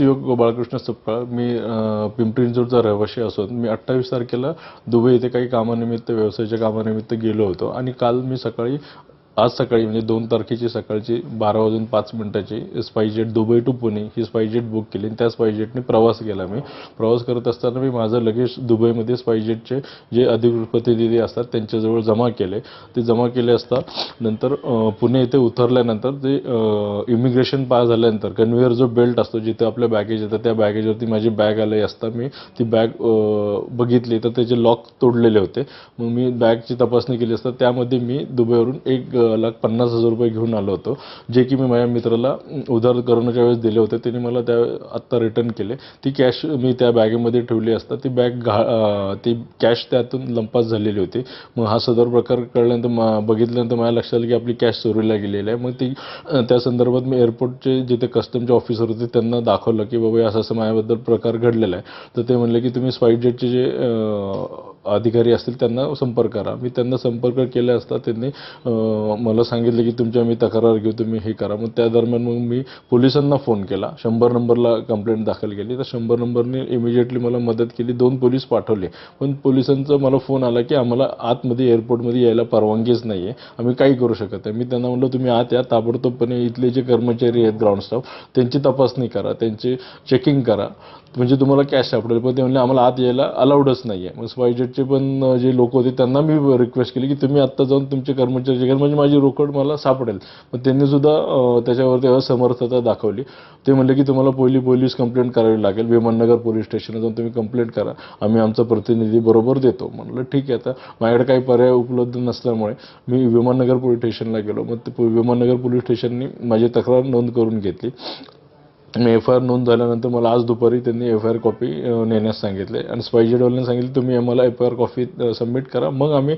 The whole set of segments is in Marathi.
शिवयोग बाळकृष्ण सपकाळ मी पिंपरी चिंचवडचा रहिवासी असून मी अठ्ठावीस तारखेला दुबई येथे काही कामानिमित्त व्यवसायाच्या कामानिमित्त गेलो होतो आणि काल मी सकाळी आज सकाळी म्हणजे दोन तारखेची सकाळची बारा वाजून पाच मिनिटाची स्पाईजेट दुबई टू पुणे ही स्पाईजेट बुक केली आणि त्या स्पाईजेटने प्रवास केला मी. प्रवास करत असताना मी माझं लगेच दुबईमध्ये स्पाईजेटचे जे अधिकृत प्रतिनिधी असतात त्यांच्याजवळ जमा केले. ते जमा केले असता नंतर पुणे येथे उतरल्यानंतर ते इमिग्रेशन पास झाल्यानंतर कन्व्हेअर जो बेल्ट असतो जिथे आपल्या बॅगेज येतं त्या बॅगेजवरती माझी बॅग आली असता मी ती बॅग बघितली. तर त्याचे लॉक तोडलेले होते. मग मी बॅगची तपासणी केली असता त्यामध्ये मी दुबईवरून एक लाख पन्नास हजार रुपये घेऊन आलो होतो. जे की मी माझ्या मित्राला उधार करण्याच्या वेळेस दिले होते. त्याने मला त्या आत्ता रिटर्न केले. ती कॅश मी त्या बॅगेमध्ये ठेवली असता. ती बॅग घा ती कॅश त्यातून लंपास झालेली होती. मग हा सदर प्रकार कळल्यानंतर मा बघितल्यानंतर माझ्या लक्षात आलं की आपली कॅश चोरीला गेलेली आहे. मग ती त्या संदर्भात मी एअरपोर्टचे जिथे कस्टमचे ऑफिसर होते त्यांना दाखवलं की बाबा असं असं माझ्याबद्दल प्रकार घडलेला आहे. तर ते म्हणले की तुम्ही स्पाईसजेटचे जे अधिकारी असतील त्यांना संपर्क करा. मी त्यांना संपर्क केला असता त्यांनी मला सांगितलं की तुमच्या मी तक्रार घेऊ तुम्ही हे करा. मग त्या दरम्यान मग मी पोलिसांना फोन केला. शंभर नंबरला कंप्लेंट दाखल केली. तर शंभर नंबरने इमिजिएटली मला मदत केली. दोन पोलीस पाठवले. पण पोलिसांचा मला फोन आला की आम्हाला आतमध्ये एअरपोर्टमध्ये यायला परवानगीच नाही आहे आम्ही काही करू शकत नाही. मी त्यांना म्हणलं तुम्ही आत या. ताबडतोबपणे इथले जे कर्मचारी आहेत ग्राउंड स्टाफ त्यांची तपासणी करा. त्यांची चेकिंग करा. म्हणजे तुम्हाला कॅश सापडेल. पण ते म्हणले आम्हाला आत यायला अलाउडच नाही आहे मग स्पायजेटचे पण जे लोक होते त्यांना मी रिक्वेस्ट केली की तुम्ही आत्ता जाऊन तुमचे कर्मचारी जे म्हणजे माझी रोकड मला सापडेल. पण त्यांनी सुद्धा त्याच्यावरती असमर्थता दाखवली. ते म्हणले की तुम्हाला पहिली पोलीस कंप्लेंट करावी लागेल. विमाननगर पोलीस स्टेशनला जाऊन तुम्ही कंप्लेंट करा. आम्ही आमचा प्रतिनिधी बरोबर देतो. म्हणलं ठीक आहे आता माझ्याकडे काही पर्याय उपलब्ध नसल्यामुळे मी विमाननगर पोलीस स्टेशनला गेलो. मग ते विमाननगर पोलीस स्टेशननी माझी तक्रार नोंद करून घेतली. मी एफ आय आर नोंद झाल्यानंतर मला आज दुपारी त्यांनी एफ आय आर कॉपी नेण्यास सांगितले. आणि स्पायजेडवाल्यांनी सांगितले तुम्ही आम्हाला F I R copy submit करा. मग आम्ही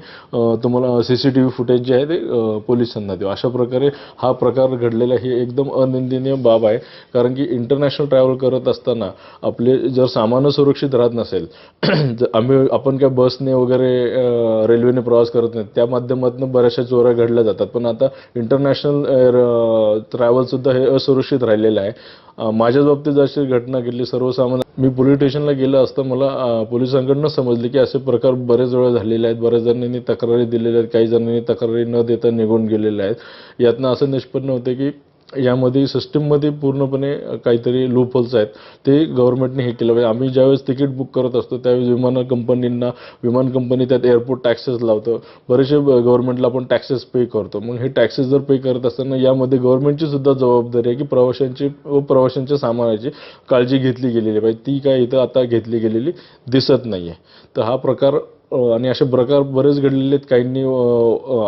तुम्हाला C C T V footage जे आहे ते पोलिसांना देऊ. अशा प्रकारे हा प्रकार घडलेला ही एकदम अनिंदनीय बाब आहे. कारण की इंटरनॅशनल ट्रॅव्हल करत असताना आपले जर सामान सुरक्षित राहत नसेल जर आम्ही आपण काय बसने वगैरे रेल्वेने प्रवास करत नाही त्या माध्यमातून बऱ्याचशा चोऱ्या घडल्या जातात. पण आता इंटरनॅशनल ट्रॅव्हलसुद्धा हे असुरक्षित राहिलेलं आहे. माझ्याच बाबतीत अशी घटना घडली. सर्वसामान्य मी पोलीस स्टेशनला गेलं असतं मला पोलिसांकडनं समजले की असे प्रकार बरेच वेळा झालेले आहेत. बऱ्याच जणांनी तक्रारी दिलेल्या आहेत. काही जणांनी तक्रारी न देता निघून गेलेल्या आहेत. यातनं असं निष्पन्न होते की यामध्ये सिस्टीममध्ये पूर्णपणे काहीतरी लूप आहेत. ते गव्हर्नमेंटने हे केलं. पाहिजे आम्ही ज्यावेळेस तिकीट बुक करत असतो त्यावेळेस विमान कंपनींना विमान कंपनी त्यात एअरपोर्ट टॅक्सेस लावतं. बरेचसे गव्हर्नमेंटला आपण टॅक्सेस पे करतो. मग हे टॅक्सेस जर पे करत असताना यामध्ये गव्हर्नमेंटची सुद्धा जबाबदारी आहे की प्रवाशांची व प्रवाशांच्या सामानाची काळजी घेतली गेलेली पाहिजे म्हणजे ती काय इथं आता घेतली गेलेली दिसत नाही आहे तर हा प्रकार आणि असे प्रकार बरेच घडलेले आहेत. काहींनी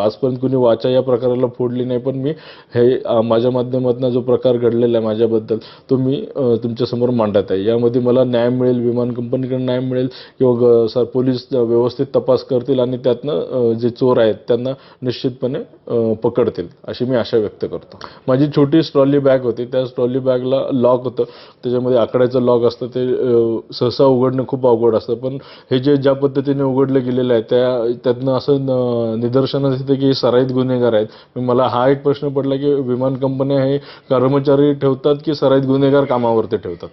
आजपर्यंत कुणी वाचा या प्रकाराला फोडली नाही पण मी हे माझ्या माध्यमातून जो प्रकार घडलेला आहे माझ्याबद्दल तो मी तुमच्यासमोर मांडत आहे. यामध्ये मला न्याय मिळेल विमान कंपनीकडे न्याय मिळेल किंवा ग- सर पोलीस व्यवस्थित तपास करतील आणि त्यातनं जे चोर आहेत त्यांना निश्चितपणे पकडतील अशी मी आशा व्यक्त करतो. माझी छोटी स्ट्रॉली बॅग होती. त्या स्ट्रॉली बॅगला लॉक होतं. त्याच्यामध्ये आकड्याचं लॉक असतं. ते सहसा उघडणं खूप अवघड असतं. पण हे जे ज्या पद्धतीने उघडलं गेलेलं आहे. त्या त्यातनं असं निदर्शनास येतं की सराईत गुन्हेगार आहेत. मला हा एक प्रश्न पडला की विमान कंपन्या हे कर्मचारी ठेवतात की सराईत गुन्हेगार कामावरती ठेवतात?